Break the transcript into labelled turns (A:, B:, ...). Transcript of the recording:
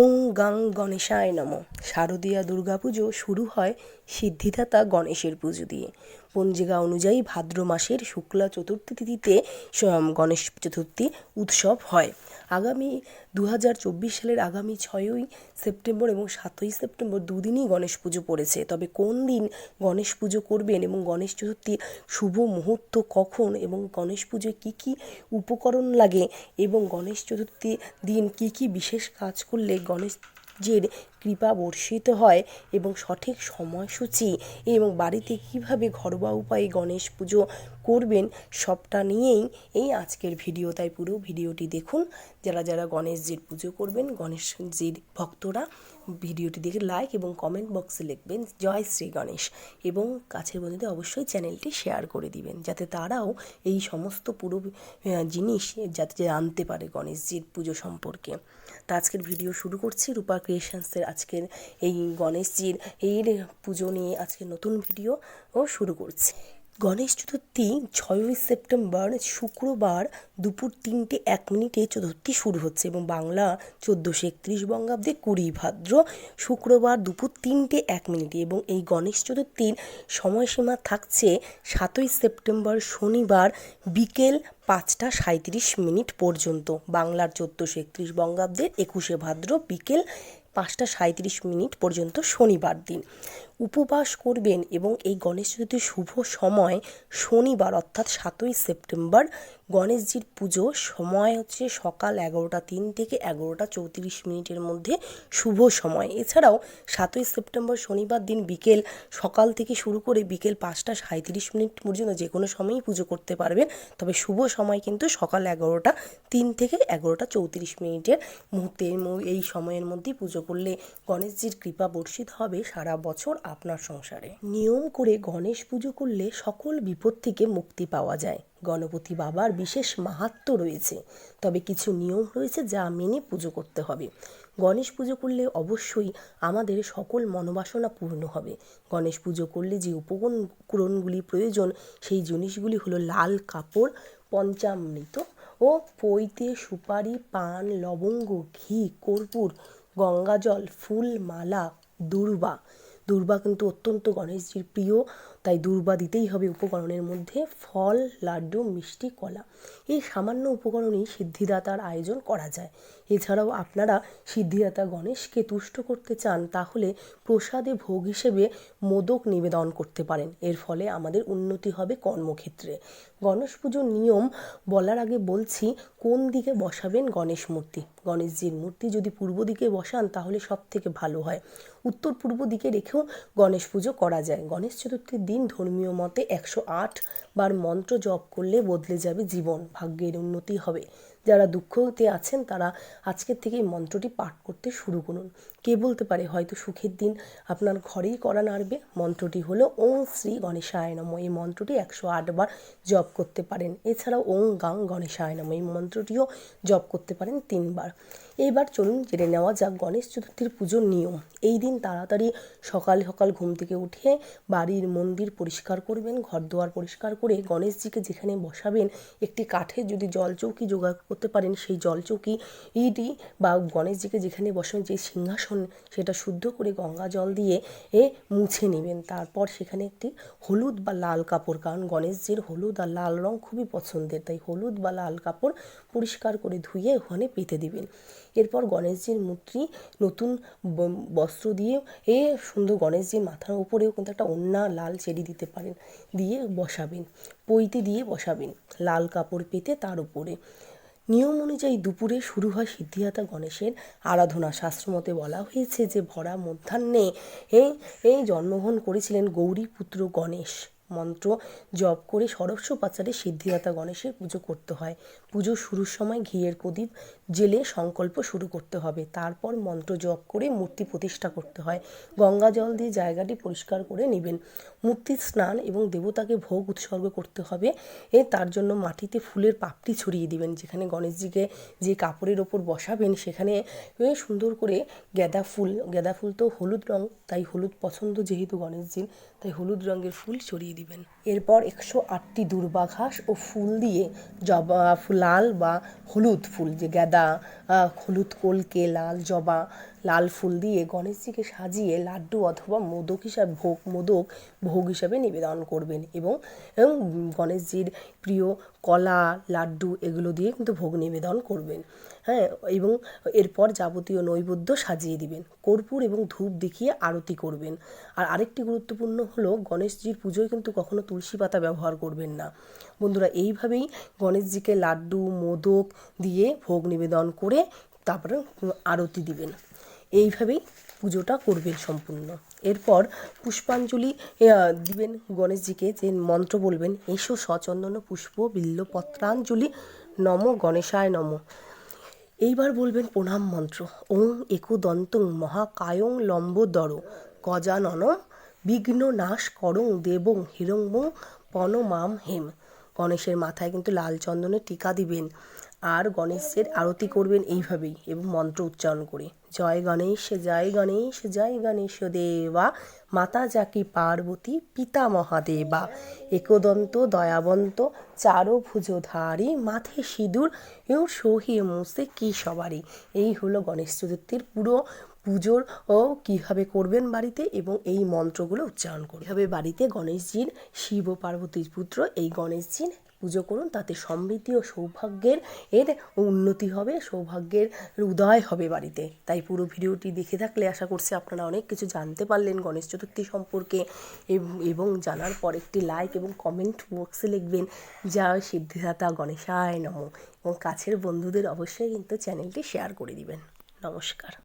A: ওং গাং গণেশায় নম। শারদীয়া দুর্গাপুজো শুরু হয় সিদ্ধিদাতা গণেশের পুজো দিয়ে। পঞ্জিকা অনুযায়ী ভাদ্র মাসের শুক্লা চতুর্থী তিথিতে গণেশ চতুর্থী উৎসব হয়। আগামী দু হাজার চব্বিশ সালের আগামী ছয়ই সেপ্টেম্বর এবং সাতই সেপ্টেম্বর দুদিনই গণেশ পুজো পড়েছে। তবে কোন দিন গণেশ পুজো করবেন এবং গণেশ চতুর্থীর শুভ মুহূর্ত কখন এবং গণেশ পুজোয় কী কী উপকরণ লাগে এবং গণেশ চতুর্থী দিন কী কী বিশেষ কাজ করলে গণেশজির কৃপা বর্ষিত হয় এবং সঠিক সময়সূচি এবং বাড়িতে কীভাবে ঘরোয়া উপায়ে গণেশ পুজো করবেন সবটা নিয়েই এই আজকের ভিডিও। তাই পুরো ভিডিওটি দেখুন। যারা যারা গণেশজির পুজো করবেন, গণেশজির ভক্তরা ভিডিওটি দেখে লাইক এবং কমেন্ট বক্সে লিখবেন, জয় শ্রী গণেশ এবং কাছের বন্ধুদের অবশ্যই চ্যানেলটি শেয়ার করে দিবেন, যাতে তারাও এই সমস্ত পুরো জিনিস যাতে জানতে পারে গণেশজির পুজো সম্পর্কে। তা আজকের ভিডিও শুরু করছি। রূপা ক্রিয়েশনসের আজকের এই গণেশজির এর পুজো নিয়ে আজকের নতুন ভিডিও ও শুরু করছি। গণেশ চতুর্থী ছয়ই সেপ্টেম্বর শুক্রবার দুপুর তিনটে এক মিনিটে চতুর্থী শুরু হচ্ছে এবং বাংলা চোদ্দোশো একত্রিশ বঙ্গাব্দে কুড়ি ভাদ্র শুক্রবার দুপুর তিনটে এক মিনিটে এবং এই গণেশ চতুর্থীর সময়সীমা থাকছে সাতই সেপ্টেম্বর শনিবার বিকেল পাঁচটা সাঁত্রিশ মিনিট পর্যন্ত। বাংলার চোদ্দোশো একত্রিশ বঙ্গাব্দের একুশে ভাদ্র বিকেল পাঁচটা সাঁত্রিশ মিনিট পর্যন্ত শনিবার দিন। উপবাস করবেন এবং এই গণেশ চতুর্থীর শুভ সময় শনিবার, অর্থাৎ সাতই সেপ্টেম্বর, গণেশজির পুজো সময় হচ্ছে সকাল এগারোটা তিন থেকে এগারোটা চৌত্রিশ মিনিটের মধ্যে শুভ সময়। এছাড়াও সাতই সেপ্টেম্বর শনিবার দিন বিকেল সকাল থেকে শুরু করে বিকেল পাঁচটা সাঁত্রিশ মিনিট পর্যন্ত যে কোনো সময়ই পুজো করতে পারবেন। তবে শুভ সময় কিন্তু সকাল এগারোটা তিন থেকে এগারোটা চৌত্রিশ মিনিটের মুহূর্তে এই সময়ের মধ্যেই পুজো করলে গণেশজির কৃপা বর্ষিত হবে। সারা বছর আপনার সংসারে। নিয়ম করে গণেশ পুজো করলে সকল বিপদ থেকে মুক্তি পাওয়া যায়। গণপতি বাবার বিশেষ মাহাত্ম রয়েছে। তবে কিছু নিয়ম রয়েছে যা মেনে পুজো করতে হবে। গণেশ পুজো করলে অবশ্যই আমাদের সকল মনোবাসনা পূর্ণ হবে। গণেশ পুজো করলে যে উপকরণগুলি প্রয়োজন, সেই জিনিসগুলি হলো লাল কাপড়, পঞ্চামৃত ও পৈতে সুপারি, পান, লবঙ্গ, ঘি, কর্পূর, গঙ্গাজল, ফুল, মালা, দুর্বা। দুর্বা কিন্তু অত্যন্ত গণেশজির প্রিয় তাই দুর্বা দিতেই হবে উপকরণের মধ্যে ফল, লাড্ডু, মিষ্টি, কলা। এই সামান্য উপকরণেই সিদ্ধিদাতার আয়োজন করা যায়। এছাড়াও আপনারা সিদ্ধিদাতা গণেশকে তুষ্ট করতে চান, তাহলে প্রসাদে ভোগ হিসেবে মোদক নিবেদন করতে পারেন। এর ফলে আমাদের উন্নতি হবে কর্মক্ষেত্রে। গণেশ পুজোর নিয়ম বলার আগে বলছি, কোন দিকে বসাবেন গণেশ মূর্তি? গণেশজির মূর্তি যদি পূর্ব দিকে বসান, তাহলে সব থেকে ভালো হয়। উত্তর পূর্ব দিকে রেখেও গণেশ পুজো করা যায়। গণেশ চতুর্থীর দিন ধর্মীয় মতে একশো আট বার মন্ত্র জপ করলে বদলে যাবে জীবন, ভাগ্যের উন্নতি হবে। যারা দুঃখতে আছেন তারা আজকের থেকে মন্ত্রটি পাঠ করতে শুরু করুন। কে বলতে পারে? হয়তো সুখের দিন আপনার ঘরেই করা নাড়বে। মন্ত্রটি হলো ওং শ্রী গণেশায় নম। এই মন্ত্রটি একশো আটবার জপ করতে পারেন। এছাড়াও ওং গাং গণেশায় নম। এই মন্ত্রটিও জপ করতে পারেন তিনবার এইবার চলুন জেনে নেওয়া যাক গণেশ চতুর্থীর পুজোর নিয়ম। এই দিন তাড়াতাড়ি সকাল সকাল ঘুম থেকে উঠে বাড়ির মন্দির পরিষ্কার করবেন ঘর দুয়ার পরিষ্কার করে গণেশজিকে যেখানে বসাবেন একটি কাঠের যদি জলচৌকি জোগাড় করতে পারেন, সেই জলচৌকি ইটি বা গণেশজিকে যেখানে বসাবেন যে সিংহাসন সেটা শুদ্ধ করে গঙ্গা জল দিয়ে এ মুছে নেবেন, তারপর সেখানে একটি হলুদ বা লাল কাপড়, কারণ গণেশজির হলুদ আর লাল রং খুবই পছন্দের, তাই হলুদ বা লাল কাপড় পরিষ্কার করে ধুয়ে ওখানে পেতে দিবেন। এরপর গণেশজির মূর্তি নতুন বস্ত্র দিয়ে এ সুন্দর গণেশজির মাথার উপরেও কিন্তু একটা অন্যা লাল চেরি দিতে পারেন, দিয়ে বসাবেন, পৈতে দিয়ে বসাবেন লাল কাপড় পেতে তার উপরে। নিয়ম অনুযায়ী দুপুরে শুরু হয় সিদ্ধিদাতা গণেশের আরাধনা। শাস্ত্রমতে বলা হয়েছে যে, ভরা মধ্যাহ্নে এই এই জন্মগ্রহণ করেছিলেন গৌরী পুত্র গণেশ। মন্ত্র জপ করে সরস্ব পাচারে সিদ্ধিদাতা গণেশের পুজো করতে হয়। পুজো শুরুর সময় ঘিয়ের প্রদীপ জেলে সংকল্প শুরু করতে হবে। তারপর মন্ত্র জপ করে মূর্তি প্রতিষ্ঠা করতে হয়। গঙ্গা জল দিয়ে জায়গাটি পরিষ্কার করে নেবেন। মূর্তির স্নান এবং দেবতাকে ভোগ উৎসর্গ করতে হবে। এ তার জন্য মাটিতে ফুলের পাপড়ি ছড়িয়ে দিবেন, যেখানে গণেশজিকে যে কাপড়ের ওপর বসাবেন সেখানে সুন্দর করে গাঁদা ফুল গাঁদা ফুল তো হলুদ রঙ তাই হলুদ পছন্দ যেহেতু গণেশজির, তাই হলুদ রঙের ফুল ছড়িয়ে দিবেন। এরপর একশো আটটি দুর্বা ঘাস ও ফুল দিয়ে জবা লাল বা হলুদ ফুল, যে গাঁদা হলুদ, কলকে, লাল, জবা লাল ফুল দিয়ে গণেশজিকে সাজিয়ে লাড্ডু অথবা মোদক হিসাবে ভোগ, মোদক ভোগ হিসাবে নিবেদন করবেন এবং গণেশজির প্রিয় কলা, লাড্ডু এগুলো দিয়ে কিন্তু ভোগ নিবেদন করবেন। হ্যাঁ এবং এরপর যাবতীয় নৈবেদ্য সাজিয়ে দিবেন। কর্পূর এবং ধূপ দেখিয়ে আরতি করবেন। আর আরেকটি গুরুত্বপূর্ণ হলো, গণেশজির পুজোয় কিন্তু কখনো তুলসী পাতা ব্যবহার করবেন না। বন্ধুরা, এইভাবেই গণেশজিকে লাড্ডু, মোদক দিয়ে ভোগ নিবেদন করে তারপরে আরতি দিবেন। এইভাবেই পুজোটা করবেন সম্পূর্ণ। এরপর পুষ্পাঞ্জলি দিবেন গণেশজিকে, যে মন্ত্র বলবেন, এসো সচন্দন পুষ্প বিল্ল পত্রাঞ্জলি, নম গণেশায় নম। এইবার বলবেন প্রণাম মন্ত্র, ওং একদন্তং মহাকায়ং লম্বোদর গজানন বিঘ্ন নাশ করং দেবং হিরঙ্গং পনমাম হেম। গণেশের মাথায় কিন্তু লাল চন্দনের টিকা দিবেন। আর গণেশের আরতি করবেন এইভাবেই এবং মন্ত্র উচ্চারণ করে। জয় গণেশ জয় গণেশ জয় গণেশ দেবা। মাতা জাকি পার্বতী, পিতা মহাদেবা। একদন্ত দয়াবন্ত চারভুজধারী মাথে সিঁদুর এবং সহি মুসে কি সবারই। এই হলো গণেশ চতুর্থীর পুরো পুজোর, ও কীভাবে করবেন বাড়িতে এবং এই মন্ত্রগুলো উচ্চারণ করবে এভাবে বাড়িতে গণেশজির শিব পার্বতীর পুত্র এই গণেশজির পুজো করুন, তাতে সমৃদ্ধি ও সৌভাগ্যের এর উন্নতি হবে, সৌভাগ্যের উদয় হবে বাড়িতে। তাই পুরো ভিডিওটি দেখে থাকলে আশা করছি আপনারা অনেক কিছু জানতে পারলেন গণেশ চতুর্থী সম্পর্কে এবং জানার পর একটি লাইক এবং কমেন্ট বক্সে লিখবেন যা সিদ্ধিদাতা গণেশায় নম। এবং কাছের বন্ধুদের অবশ্যই কিন্তু চ্যানেলটি শেয়ার করে দিবেন। নমস্কার।